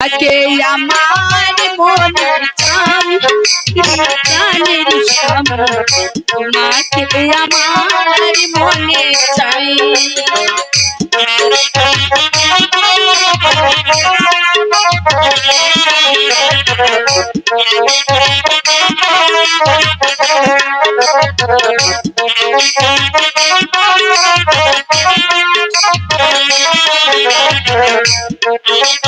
আজকে আমার মনে প্রাণের সামনে তোমাকে আমার মনে চাই পিরিতি করিয়া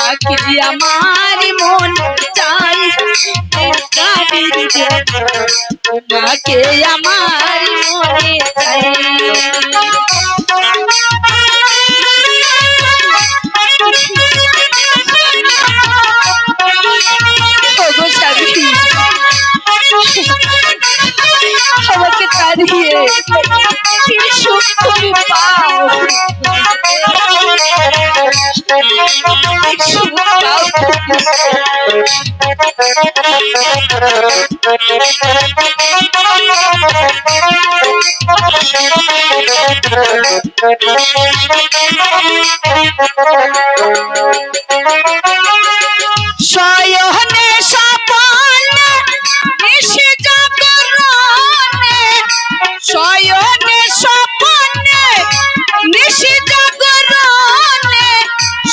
তোমাকে আমার মন চাই। কাবির তোমাকে আমার মনে চাই। কি সুখ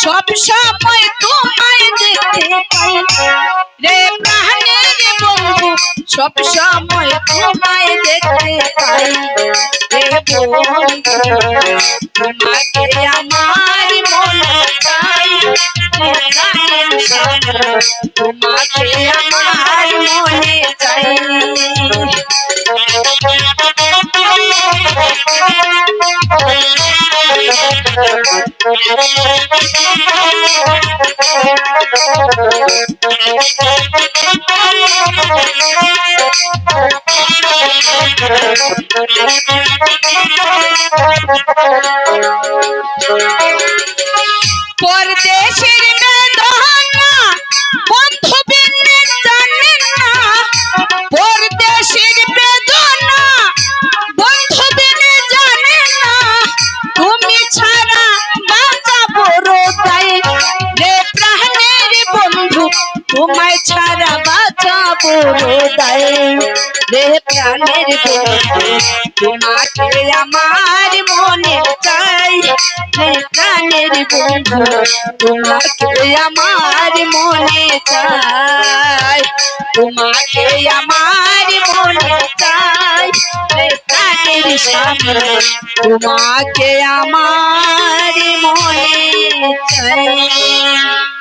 সব সময় তোমায় দেখতে পাই রে প্রাণের বন্ধু সব সময় তোমায় দেখতে পাই রে বন্ধু তোমাকে আমার মনে চাই প্রাণের বন্ধু, তোমাকে আমার মনে চাই Por deixar. বড় তাই রে প্রাণের তোমাকে আমার মনে চাই রে প্রাণের বন্ধু তোমাকে আমার মনে চাই তোমাকে আমার মনে চাই রে প্রাণের সামনে তোমাকে আমার মনে চাই।